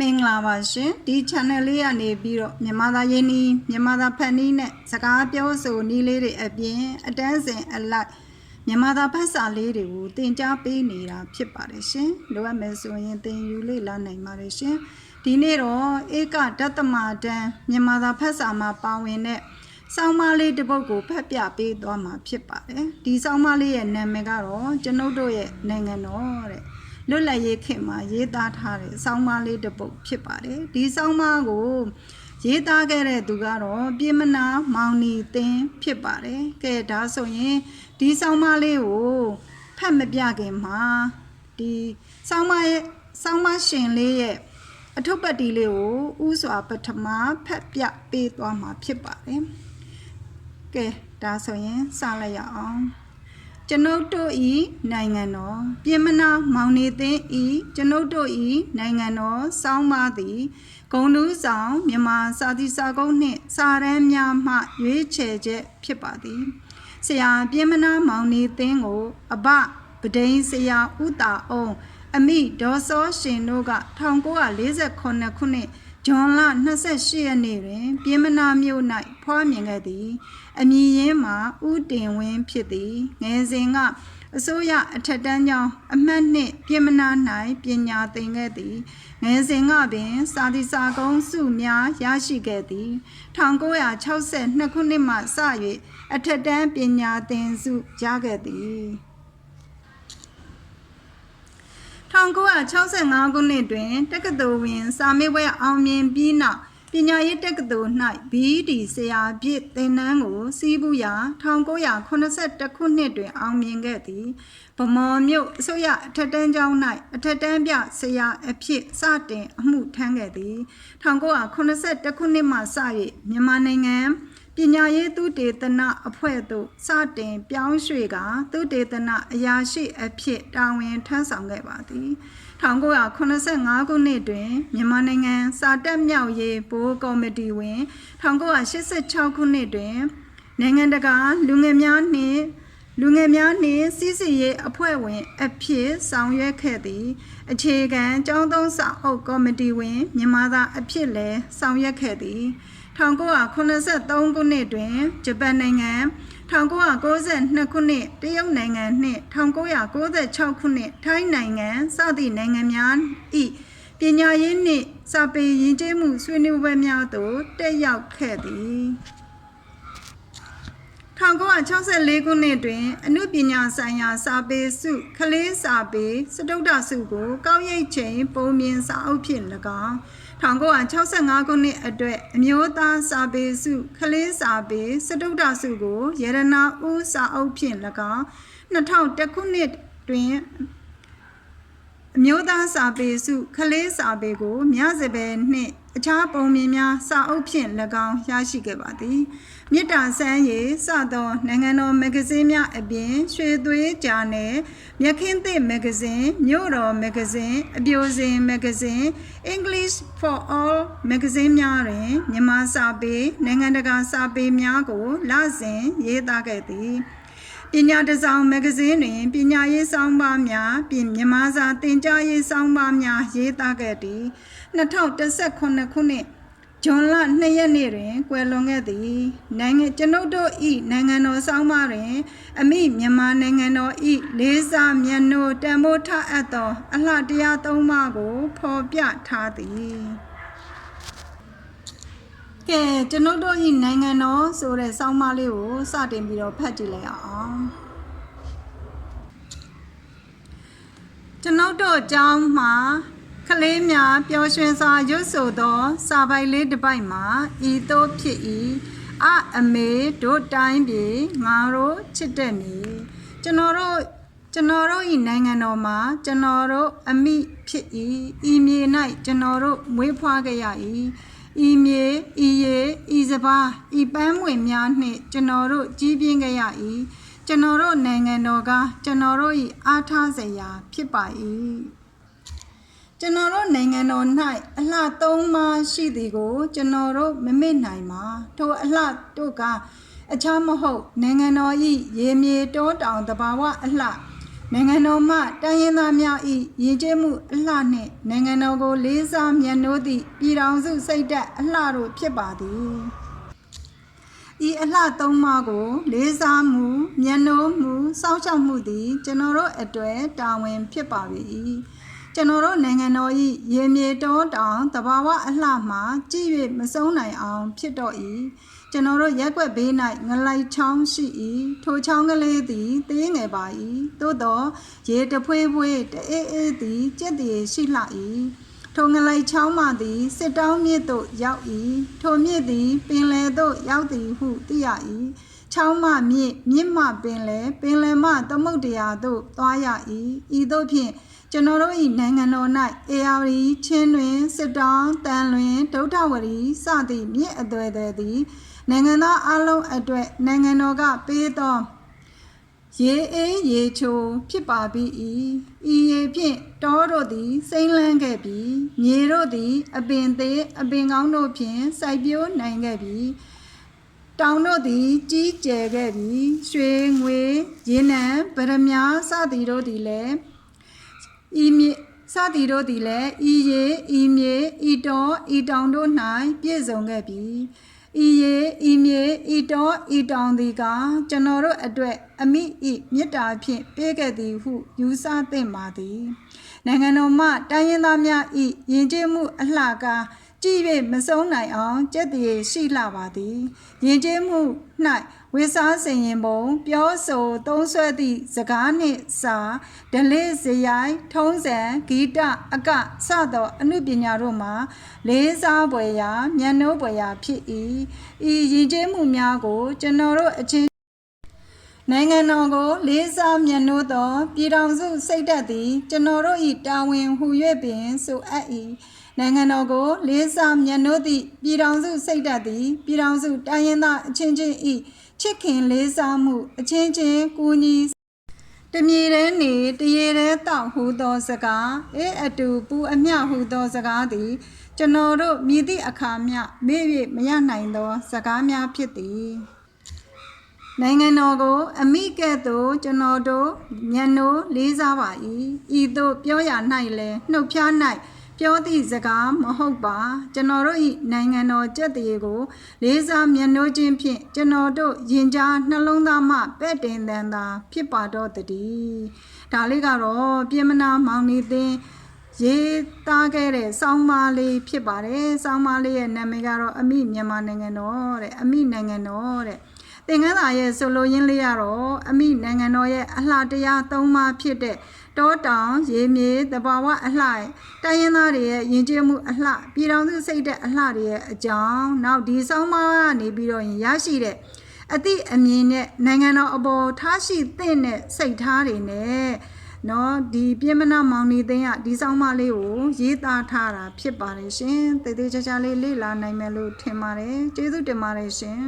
မင်္ဂလာပါရှင်ဒီ channel လေးကနေပြီးတော့မြန်မာသားရင်းနှီးမြန်မာသားဖန်နီးနဲ့စကားပြောဆိုနည်းလေးတွေအပြင်အတန်းစဉ်အလိုက်မြန်မာသားဖတ်စာလေးတွေကိုသင်ကြားပေးနေတာဖြစ်ပါတယ်ရှင်လိုအပ်မယ်ဆိုရင်သင်ယူလေ့လာနိုင်ပါတယ်ရှင်ဒီနေ့တော့ဧကဒတ္တမတန်းမြန်မာသားဖတ်စာမှာပါဝင်တဲ့ဆောင်းပါးလေးတစ်ပုဒ်ကိုဖတ်ပြပေးသွားမှာဖြစ်ပါတယ်ဒီဆောင်းပါးလေးရဲ့နာမည်ကတော့ကျွန်ုပ်တို့ရဲ့နိုင်ငံတော်တဲ့ လွတ်လပ်ရေးခေတ်မှာရေးသားထားတဲ့ဆောင်းပါးလေးတစ်ပုဒ်ဖြစ်ပါတယ်ဒီဆောင်းပါးကိုရေးသားခဲ့တဲ့သူကတော့ပြည်မနာမောင်နီသင်းဖြစ်ပါတယ်ကဲဒါဆိုရင်ဒီဆောင်းပါးလေးကိုဖတ်မပြခင်မှာဒီဆောင်းပါးရဲ့ဆောင်းပါးရှင်လေးရဲ့အထုပ်ပတ်တီလေးကိုဥစွာပထမဖတ်ပြပေးသွားမှာဖြစ်ပါတယ်ကဲဒါဆိုရင်စလိုက်ရအောင် ကျွန်ုပ်တို့ဤနိုင်ငံတော်ပြင်မနာမောင်နေသိဤကျွန်ုပ်တို့ဤနိုင်ငံတော်စောင်းပါသည်ဂုံတူးဆောင်မြန်မာစာတိစာကုန်းနှင့် စာရန်များမှရွေးချယ်ချက်ဖြစ်ပါသည်ဆရာပြင်မနာမောင်နေသိကို အဘပဒိန်ဆရာဥတာအောင်အမိဒေါ်စောရှင်တို့က1948ခုနှစ် ဇွန်လ28ရက်နေ့တွင် ပြင်မနာမြို့၌ဖွားမြင်ခဲ့သည် အမည်ရင်းမှာဥတင်ဝင်းဖြစ်သည်ငယ်စဉ်ကအစိုးရအထက်တန်းကျောင်းအမှတ်နှစ်ပြင်မနာ၌ပညာသင်ခဲ့သည်ငယ်စဉ်ကပင် စာတိစာကုန်းစုများရရှိခဲ့သည်1962ခုနှစ်မှစ၍အထက်တန်းပညာသင်စုရခဲ့သည် 1965ခုနှစ်တွင် တက္ကသိုလ်ဝင် စာမေးပွဲအောင်မြင်ပြီးနောက်ပညာရေးတက္ကသိုလ်၌ BD ဆရာပြည့်သင်တန်းကို စီးပူးရာ1982ခုနှစ်တွင် အောင်မြင်ခဲ့သည်ဗမော်မြို့အစိုးရအထက်တန်းကျောင်း၌အထက်တန်းပြဆရာအဖြစ်စတင်အမှုထမ်းခဲ့သည်1982ခုနှစ်မှစ၍မြန်မာနိုင်ငံ ပညာရေးသုတေသနအဖွဲ့သို့စတင်ပြောင်းရွှေ့ကသုတေသနအရာရှိအဖြစ်တာဝန်ထမ်းဆောင်ခဲ့ပါသည်1985ခုနှစ်တွင်မြန်မာနိုင်ငံစာတက်မြောက်ရေးဘိုးကော်မတီဝင်1986ခုနှစ်တွင်နိုင်ငံတကာလူငယ်များနှင့်လူငယ်များနှင့်စီးစီရေးအဖွဲ့ဝင် အဖြစ်ဆောင်ရွက်ခဲ့သည် အခြေခံကျောင်းသုံးစာအုပ်ကော်မတီဝင်မြန်မာသားအဖြစ်လည်းဆောင်ရွက်ခဲ့သည် 1983ခုနှစ်တွင်ဂျပန်နိုင်ငံ1992ခုနှစ်တရုတ်နိုင်ငံနှင့်1996ခုနှစ်ထိုင်းနိုင်ငံစသည့်နိုင်ငံများ၏ပညာရေးနှင့်စာပေရင်းကျေးမှုဆွေးနွေးပွဲများသို့တက်ရောက်ခဲ့သည်1964ခုနှစ်တွင် အမှုပညာဆိုင်ရာစာပေစုခလေးစာပေစတုဒ္ဒစုကို ကောက်ရိတ်ချိန်ပုံမြင်စာအုပ်ဖြင့်၎င်း 1965ခုနှစ်အတွက်အမျိုးသားစာပေစုခလေးစာပေစတုဒ္ဒစုကိုရတနာဦးစာအုပ်ဖြင့်၎င်း2001ခုနှစ်တွင်အမျိုးသားစာပေစုခလေးစာပေကိုမြစပယ်နှင့်အခြားပုံမြင်များစာအုပ်ဖြင့်၎င်းရရှိခဲ့ပါသည် မြစ်တာဆန်းရည်စသောနိုင်ငံတော်မဂ္ဂဇင်းများအပြင်ရွှေသွေးဂျာနယ်မြခင်းသစ်မဂ္ဂဇင်းမြို့တော်မဂ္ဂဇင်းအပြိုစင်မဂ္ဂဇင်း English for All မဂ္ဂဇင်းများတွင်မြန်မာစာပေနိုင်ငံတကာစာပေများကိုလစဉ်ရေးသားခဲ့သည်ပညာတစောင်မဂ္ဂဇင်းတွင်ပညာရေးစောင်းပါးများပြင်မြန်မာစာသင်ကြားရေးစောင်းပါးများရေးသားခဲ့သည်2018ခုနှစ် ဇွန်လ2ရက်နေ့တွင်ကွယ်လွန်ခဲ့သည်နိုင်ငံကျွန်ုပ်တို့ဤနိုင်ငံတော်စောင်းပါးတွင် အမိမြန်မာနိုင်ငံတော်ဤလေးစားမြတ်နိုးတန်ဖိုးထားအပ်သော အလှတရားသုံးပါးကိုဖော်ပြထားသည်ကဲကျွန်ုပ်တို့ဤနိုင်ငံတော်ဆိုတဲ့စောင်းပါးလေးကိုစတင်ပြီးတော့ဖတ်ကြည့်လိုက်အောင်ကျွန်ုပ်တို့အကြောင်းမှာ ကလေးများပျော်ရွှင်စွာရွတ်ဆိုသော စာပိုက်လေးတစ်ပိုက်မှာဤသို့ဖြစ်၏အအမေတို့တိုင်းပြည်ငါတို့ချစ်တဲ့မြေကျွန်တော်တို့ကျွန်တော်တို့ဤနိုင်ငံတော်မှာကျွန်တော်တို့အမိဖြစ်၏ဤမြေ၌ကျွန်တော်တို့မွေးဖွားခဲ့ရ၏ဤမြေဤရေဤစပါးဤပန်းမွေများနှင့်ကျွန်တော်တို့ကြီးပြင်းခဲ့ရ၏ကျွန်တော်တို့နိုင်ငံတော်ကကျွန်တော်တို့၏အားထားစရာဖြစ်ပါ၏ ကျွန်တော်တို့နိုင်ငံတော်၌အလှသုံးပါးရှိသည်ကို ကျွန်တော်တို့မမေ့နိုင်ပါထိုအလှတို့ကအခြားမဟုတ်နိုင်ငံတော်၏ရေမြေတောတောင်တဘာဝအလှနိုင်ငံတော်မှတိုင်းရင်းသားများ၏ရည်ကျဲမှုအလှနှင့်နိုင်ငံတော်ကိုလေးစားမြတ်နိုးသည့်ပြည်ထောင်စုစိတ်ဓာတ်အလှတို့ဖြစ်ပါသည်ဤအလှသုံးပါးကို လေးစားမှုမြတ်နိုးမှုစောင့်ရှောက်မှုသည် ကျွန်တော်တို့အတွေ့တာဝန်ဖြစ်ပါ၏ ကျွန်တော်တို့နိုင်ငံတော်၏ရေမြေတောတောင်တဘာဝအလှမှကြည့်၍မဆုံးနိုင်အောင်ဖြစ်တော့၏ကျွန်တော်တို့ရက်ွက်ဘေး၌ငလိုက်ချောင်းရှိ၏ထိုချောင်းကလေးသည်သေးငယ်ပါ၏သို့သောရေတဖွေးဖွေးတအေးအေးသည်ကြက်တည်ရှိလှ၏ထိုငလိုက်ချောင်းမှသည်စစ်တောင်းမြစ်သို့ရောက်၏ထိုမြစ်သည်ပင်လယ်သို့ရောက်သည်ဟုသိရ၏ချောင်းမှမြစ်မြစ်မှပင်လယ်ပင်လယ်မှသမုတ်တရားသို့သွားရ၏ဤသို့ဖြင့် ကျွန်တော်တို့၏နိုင်ငံတော်၌အေယာရီချင်းတွင်စစ်တောင်းတန်လွင်ဒုဋ္ဌဝရီစသည့်မြစ်အသွယ်သွယ်သည်နိုင်ငံသားအလုံးအတွက်နိုင်ငံတော်ကပေးသောရေအေးရေချိုဖြစ်ပါပြီဤရေဖြင့်တောတို့သည်စိမ့်လန်းခဲ့ပြီမြေတို့သည် အပင်သေးအပင်ကောင်းတို့ဖြင့်စိုက်ပျိုးနိုင်ခဲ့ပြီတောင်တို့သည် ကြီးကျယ်ခဲ့ပြီရွှေငွေရေနံဗရမ ्या စသည်တို့သည်လည်း ဤမြေစသည်တို့သည်လည်းဤရေဤမြေဤတော်ဤတောင်တို့၌ပြည့်စုံခဲ့ပြီဤရေဤမြေဤတော်ဤတောင်သည်ကကျွန်တော်တို့အတွက်အမိဤမေတ္တာဖြင့်ပေးခဲ့သည်ဟုယူဆသင့်ပါသည်နိုင်ငံတော်မှတိုင်းရင်းသားများဤယဉ်ကျေးမှုအလှကား ကြည့်၍မဆုံးနိုင်အောင်ကြက်တည်ရှိလှပါသည်ယဉ်ကျေးမှု၌ဝိစားစင်ရင်ပုံပြောဆိုသုံးဆွဲသည့်စကားနှင့်စာဒလိဇရိုက်ထုံးစံဂီတအကစသောအမှုပညာတို့မှာလေးစားပွေရာမျက်နှိုးပွေရာဖြစ်၏ဤယဉ်ကျေးမှုများကို ကျွန်တော်တို့အချင်းနိုင်ငံတော်ကိုလေးစားမြတ်နိုးသောပြည်ထောင်စုစိတ်ဓာတ်သည် ကျွန်တော်တို့၏တာဝန်ဟူ၍ပင်ဆိုအပ်၏ နိုင်ငံတော်ကိုလေးစားမြတ်နိုးသည့်ပြည်ထောင်စုစိတ်ဓာတ်သည်ပြည်ထောင်စုတိုင်းရင်းသားအချင်းချင်း၏ချစ်ခင်လေးစားမှုအချင်းချင်းကူညီတမြေတည်းနေတရေတည်းတောက်ဟူသောစကားအေးအတူပူအမျှဟူသောစကားသည်ကျွန်တော်တို့မြည်သည့်အခါမျှမေ့၍မရနိုင်သော စကားများဖြစ်သည်နိုင်ငံတော်ကို အမိကဲ့သို့ကျွန်တော်တို့ညံနိုးလေးစားပါ၏ဤသို့ပြောရ၌လဲနှုတ်ဖျား၌ ပြောသည့်စကားမဟုတ်ပါ ကျွန်တော်တို့၏နိုင်ငံတော်ကြက်တရေကို လေးစားမျက်နှိုးခြင်းဖြင့်ကျွန်တော်တို့ယင်ကြားနှလုံးသားမှပဲ့တင်တန်သာ ဖြစ်ပါတော့တည်းဒါလေးကတော့ပြင်မနာမောင်နေသင်းရေးသားခဲ့တဲ့စောင်းပါလေးဖြစ်ပါတယ်စောင်းပါလေးရဲ့နာမည်ကတော့အမိမြန်မာနိုင်ငံတော်တဲ့အမိနိုင်ငံတော်တဲ့ သင်္ကန်းသာရဲ့ဆိုလိုရင်းလေးကတော့အမိနိုင်ငံတော်ရဲ့အလှတရား၃ပါးဖြစ်တဲ့တောတောင်ရေမြေတဘာဝအလှတိုင်းရင်းသားတွေရဲ့ယဉ်ကျေးမှုအလှပြည်တော်စုစိတ်တဲ့အလှတွေရဲ့အကြောင်းနောက်ဒီဆောင်မကနေပြီးတော့ရင်ရရှိတဲ့အသည့်အမြင်နဲ့နိုင်ငံတော်အပေါ်ထားရှိသင့်တဲ့စိတ်ထားတွေနဲ့နော်ဒီပြင်မနာမောင်နေသိန်းကဒီဆောင်မလေးကိုရေးသားထားတာဖြစ်ပါတယ်ရှင်တည်တည်ချာချာလေးလေ့လာနိုင်မယ်လို့ထင်ပါတယ်ကျေးဇူးတင်ပါတယ်ရှင်